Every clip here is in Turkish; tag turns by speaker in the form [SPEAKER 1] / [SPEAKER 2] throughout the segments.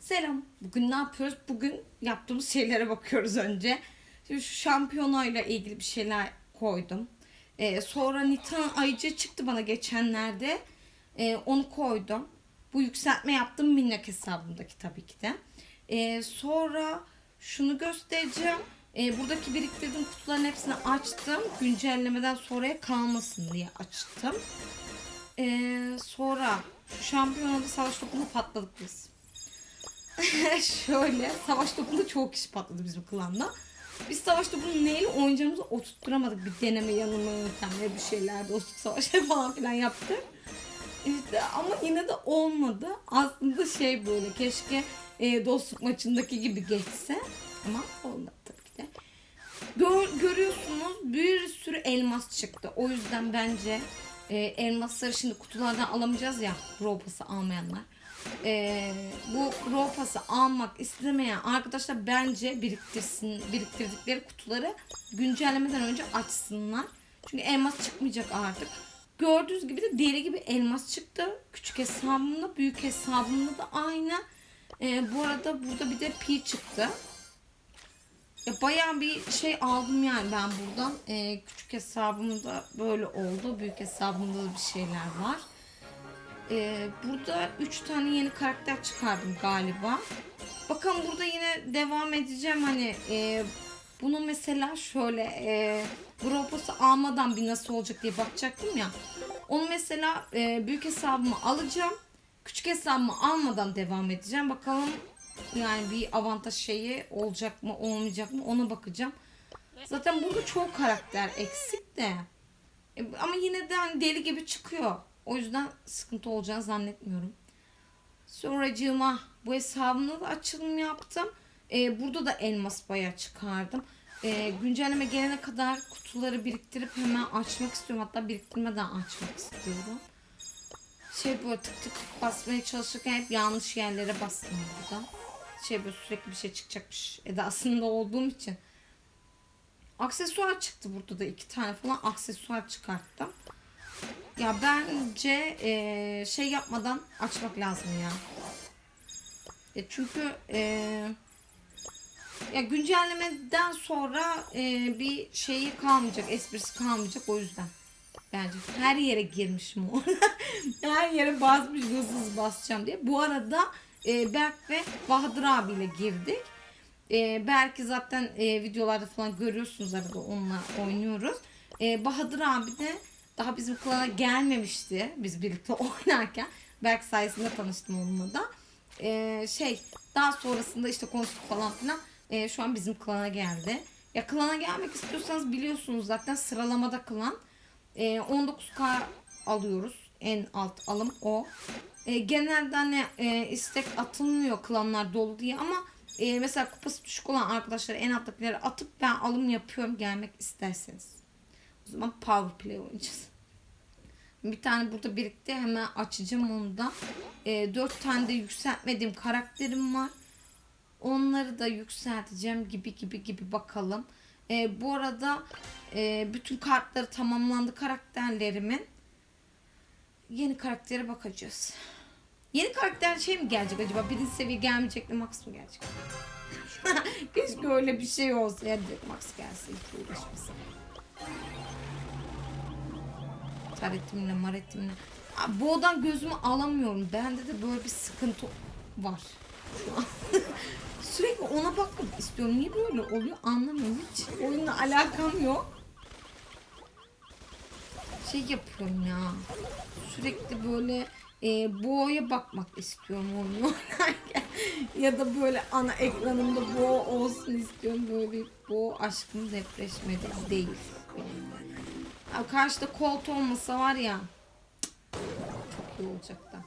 [SPEAKER 1] Selam. Bugün ne yapıyoruz? Bugün yaptığımız şeylere bakıyoruz önce. Şimdi şu şampiyonayla ilgili bir şeyler koydum. Ee, sonra Nitan Ayıcı çıktı bana geçenlerde. Ee, onu koydum. Bu yükseltme yaptım minnak hesabımdaki tabii ki de. Ee, sonra şunu göstereceğim. Ee, buradaki biriktirdiğim kutuların hepsini açtım. Güncellemeden sonraya kalmasın diye açtım. Ee, sonra şu şampiyonada savaş topunu patladık biz. Şöyle savaş topunda çok kişi patladı bizim klanda. Biz savaş topunu neyle oynayacağımızı oturtturamadık. Bir deneme yanılma yöntemleri bir şeyler dostluk savaşları falan filan yaptık. İşte ama yine de olmadı. Aslında şey böyle keşke e, dostluk maçındaki gibi geçse. Ama olmadı tabii ki de. Gör, görüyorsunuz bir sürü elmas çıktı. O yüzden bence e, elmasları şimdi kutulardan alamayacağız ya. Ropası almayanlar. E, bu ropası almak istemeyen arkadaşlar bence biriktirsin biriktirdikleri kutuları güncellemeden önce açsınlar. Çünkü elmas çıkmayacak artık. Gördüğünüz gibi de deri gibi elmas çıktı. Küçük hesabımda, büyük hesabımda da aynı. E, bu arada burada bir de pi çıktı. Ya bayağı bir şey aldım yani ben buradan. Ee, küçük hesabımda böyle oldu. Büyük hesabımda da bir şeyler var. Ee, burada 3 tane yeni karakter çıkardım galiba. Bakın burada yine devam edeceğim hani e, bunu mesela şöyle e, Gropus'u almadan bir nasıl olacak diye bakacaktım ya. Onu mesela e, büyük hesabımı alacağım. Küçük hesabımı almadan devam edeceğim. Bakalım yani bir avantaj şeyi olacak mı olmayacak mı ona bakacağım. Zaten burada çok karakter eksik de. E, Ama yine de hani deli gibi çıkıyor. O yüzden sıkıntı olacağını zannetmiyorum. Sonracığıma bu hesabımda da açılım yaptım. E, burada da elmas bayağı çıkardım. E, güncelleme gelene kadar kutuları biriktirip hemen açmak istiyorum. Hatta biriktirmeden açmak istiyorum. Şey böyle tık tık tık basmaya çalışırken hep yanlış yerlere bastım burada. Şey böyle sürekli bir şey çıkacakmış edasında olduğum için. Aksesuar çıktı burada da iki tane falan aksesuar çıkarttım. Ya bence eee, şey yapmadan açmak lazım ya. E çünkü eee, ya güncellemeden sonra eee, bir şeyi kalmayacak, esprisi kalmayacak o yüzden. Bence her yere girmişim o. her yere basmış hızlı basacağım diye. Bu arada e, Berk ve Bahadır abiyle girdik. E, Berk'i zaten e, videolarda falan görüyorsunuz arada onunla oynuyoruz. E, Bahadır abi de daha bizim klana gelmemişti biz birlikte oynarken. Berk sayesinde tanıştım onunla da. E, şey daha sonrasında işte konuştuk falan filan. E, şu an bizim klana geldi. Ya klana gelmek istiyorsanız biliyorsunuz zaten sıralamada klan. E, 19k alıyoruz. En alt alım o. E, genelde hani e, istek atılmıyor klanlar dolu diye ama e, mesela kupası düşük olan arkadaşları en alttakileri atıp ben alım yapıyorum gelmek isterseniz. O zaman power play oynayacağız. Bir tane burada birlikte hemen açacağım onu da. E, 4 tane de yükseltmediğim karakterim var. Onları da yükselteceğim gibi gibi gibi bakalım. E, bu arada e, bütün kartları tamamlandı karakterlerimin. Yeni karaktere bakacağız. Yeni karakter şey mi gelecek acaba? Birinci seviye gelmeyecek de Max mı gelecek? Keşke öyle bir şey olsa. Ya direkt Max gelse hiç uğraşmasın. Taretimle maretimle. Aa, Bu odan gözümü alamıyorum. Bende de böyle bir sıkıntı var. Sürekli ona bakmak istiyorum. Niye böyle oluyor anlamıyorum. Hiç oyunla alakam yok. Şey yapıyorum ya. Sürekli böyle e, boğaya bakmak istiyorum oyunu ya da böyle ana ekranımda boğa olsun istiyorum. Böyle bir boğa aşkım depreşmedi değil. Ya karşıda kolt olmasa var ya. Çok iyi olacak da.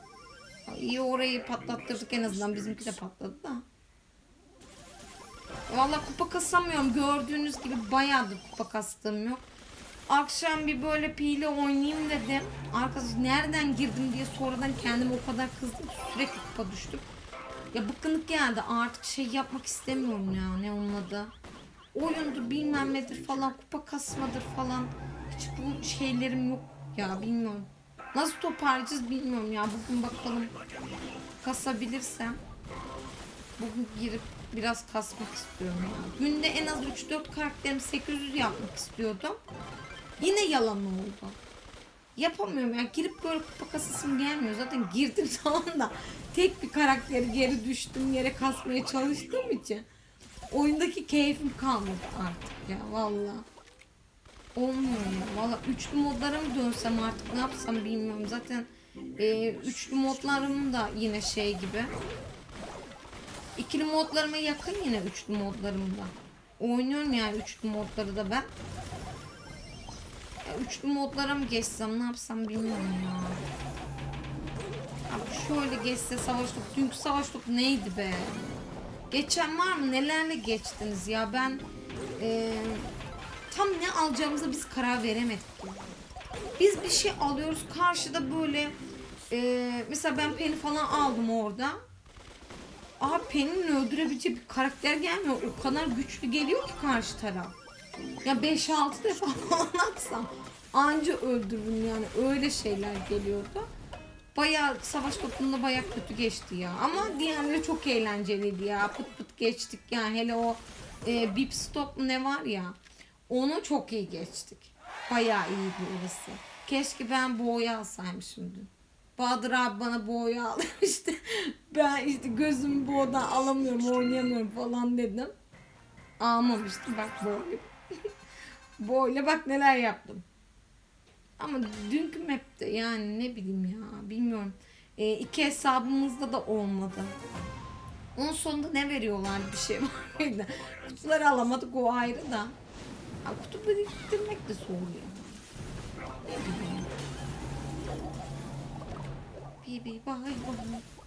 [SPEAKER 1] İyi orayı patlattırdık en azından. Bizimki de patladı da. Valla kupa kasamıyorum. Gördüğünüz gibi bayağıdır kupa kastığım yok. Akşam bir böyle pile oynayayım dedim. Arkadaş nereden girdim diye sonradan kendime o kadar kızdım. Sürekli kupa düştüm. Ya bıkkınlık geldi. Artık şey yapmak istemiyorum ya. Ne onun adı? Oyundur bilmem nedir falan. Kupa kasmadır falan. Hiç bu şeylerim yok ya bilmiyorum. Nasıl toparlayacağız bilmiyorum ya. Bugün bakalım kasabilirsem. bugün girip biraz kasmak istiyorum ya. Günde en az 3-4 karakterimi 800 yapmak istiyordum. Yine yalan oldu. Yapamıyorum ya. Girip böyle kupa kasasım gelmiyor. Zaten girdim tamam da tek bir karakteri geri düştüm yere kasmaya çalıştığım için oyundaki keyfim kalmadı artık ya valla. Olmuyor ya. Valla üçlü modlara mı dönsem artık ne yapsam bilmiyorum. Zaten e, üçlü modlarım da yine şey gibi. İkili modlarıma yakın yine üçlü modlarım da. Oynuyorum yani üçlü modları da ben. Ya üçlü modlara mı geçsem ne yapsam bilmiyorum ya. Abi şöyle geçse savaş topu. Dünkü savaş neydi be? Geçen var mı? Nelerle geçtiniz ya? Ben eee, tam ne alacağımıza biz karar veremedik. Biz bir şey alıyoruz. Karşıda böyle eee, mesela ben Penny falan aldım orada. Abi Penny'nin öldürebileceği bir karakter gelmiyor. O kadar güçlü geliyor ki karşı taraf. Ya 5-6 defa falan atsam anca öldürürüm yani öyle şeyler geliyordu. Bayağı savaş topunda bayağı kötü geçti ya. Ama diğerleri çok eğlenceliydi ya. Pıt pıt geçtik ya. Hele o e, bip stop ne var ya. Onu çok iyi geçtik. Bayağı iyiydi orası. Keşke ben boğayı alsaymışım dün. Bahadır abi bana boğayı almıştı. ben işte gözümü boğadan alamıyorum, oynayamıyorum falan dedim. Almamıştım bak boğayı. Boğayla bak neler yaptım. Ama dünkü map'te yani ne bileyim ya bilmiyorum. E, iki hesabımızda da olmadı. Onun sonunda ne veriyorlar bir şey var mıydı? Kutuları alamadık o ayrı da. Ha, kutu biriktirmek de ya. Ne bileyim. Bibi bay bay.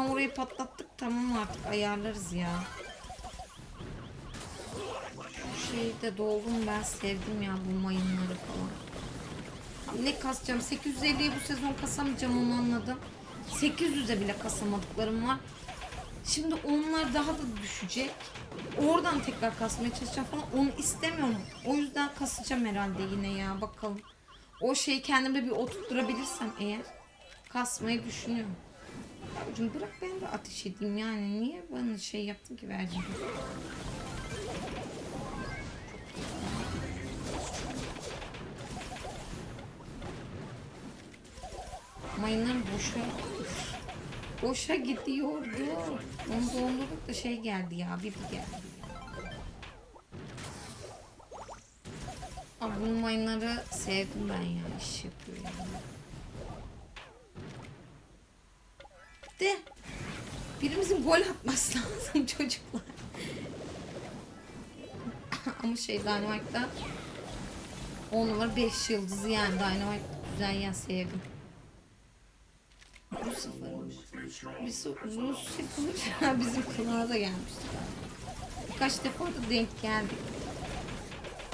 [SPEAKER 1] Azından orayı patlattık tamam artık ayarlarız ya. Şu şeyi de doldum ben sevdim ya bu mayınları falan. Ne kasacağım 850'ye bu sezon kasamayacağım onu anladım. 800'e bile kasamadıklarım var. Şimdi onlar daha da düşecek. Oradan tekrar kasmaya çalışacağım falan. Onu istemiyorum. O yüzden kasacağım herhalde yine ya bakalım. O şeyi kendimde bir oturtturabilirsem eğer kasmayı düşünüyorum. Yavrucuğum bırak ben de ateş edeyim yani. Niye bana şey yaptın ki vereceğim? Mayınlar boşa boşa gidiyordu. Onu dondurduk da şey geldi ya. Bibi geldi. Abi bu mayınları sevdim ben ya. iş yapıyor yani. De birimizin gol atması lazım çocuklar. Ama şey Dynamite'da 10 numara 5 yıldızı yani Dynamite güzel ya sevdim. Rus sıfırmış. Biz Rus sıfır bizim kulağa da gelmişti. Birkaç defa da denk geldik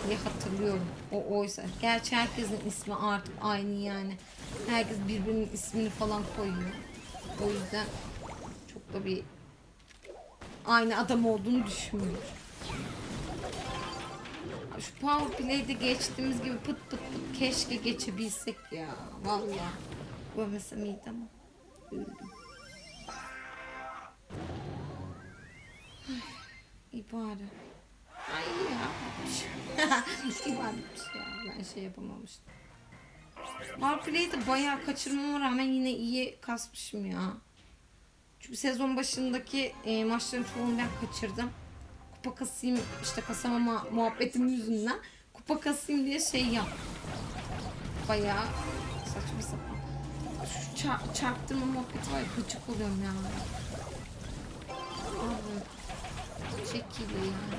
[SPEAKER 1] diye hatırlıyorum. O oysa. Gerçi herkesin ismi artık aynı yani. Herkes birbirinin ismini falan koyuyor. O yüzden çok da bir aynı adam olduğunu düşünmüyorum. Şu Power Play'de geçtiğimiz gibi pıt pıt pıt keşke geçebilsek ya. Vallahi. Görmesem iyiydi ama. Öldüm. Bari. Ay ya. Barimiş ya. Ben şey yapamamıştım. Powerplay'i de bayağı kaçırmama rağmen yine iyi kasmışım ya. Çünkü sezon başındaki e, maçların çoğunu ben kaçırdım. Kupa kasayım işte kasamama muhabbetim yüzünden kupa kasayım diye şey yaptım. Bayağı saçma sapan. Şu çar- çarptırma muhabbeti var ya gıcık oluyorum ya. Abi bileyim ya.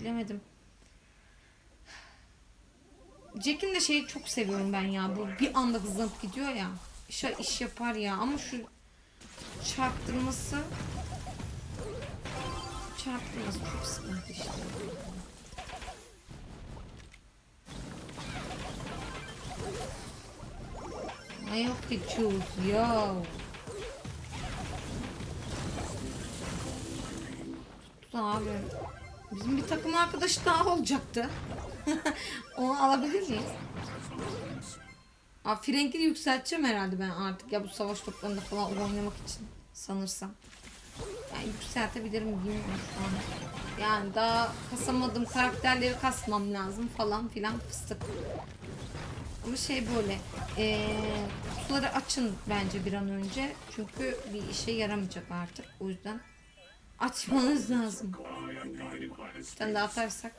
[SPEAKER 1] Bilemedim. Jack'in de şeyi çok seviyorum ben ya. Bu bir anda hızlanıp gidiyor ya. İş, iş yapar ya. Ama şu çarptırması çarptırması çok sıkıntı işte. I hope to choose yo. Tuttu abi. Bizim bir takım arkadaş daha olacaktı. Onu alabilir miyiz? Aa, Frank'i de yükselteceğim herhalde ben artık ya bu savaş toplarında falan oynamak için sanırsam. Yani yükseltebilirim bilmiyorum. Yani daha kasamadığım karakterleri kasmam lazım falan filan fıstık. Ama şey böyle eee kutuları açın bence bir an önce. Çünkü bir işe yaramayacak artık. O yüzden açmanız lazım. Tane daha atarsak.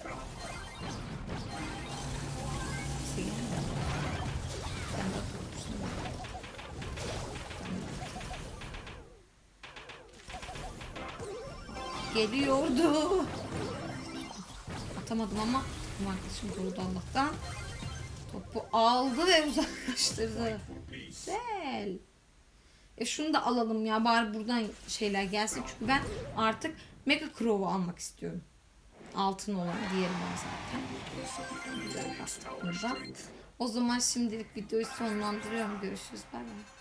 [SPEAKER 1] Geliyordu. Atamadım ama arkadaşım korudu Allah'tan. Topu aldı ve uzaklaştırdı. Güzel. E şunu da alalım ya bari buradan şeyler gelsin çünkü ben artık Mega Crow'u almak istiyorum. Altın olan diğeri var zaten. Güzel kastık burada. O zaman şimdilik videoyu sonlandırıyorum. Görüşürüz. Bay bay.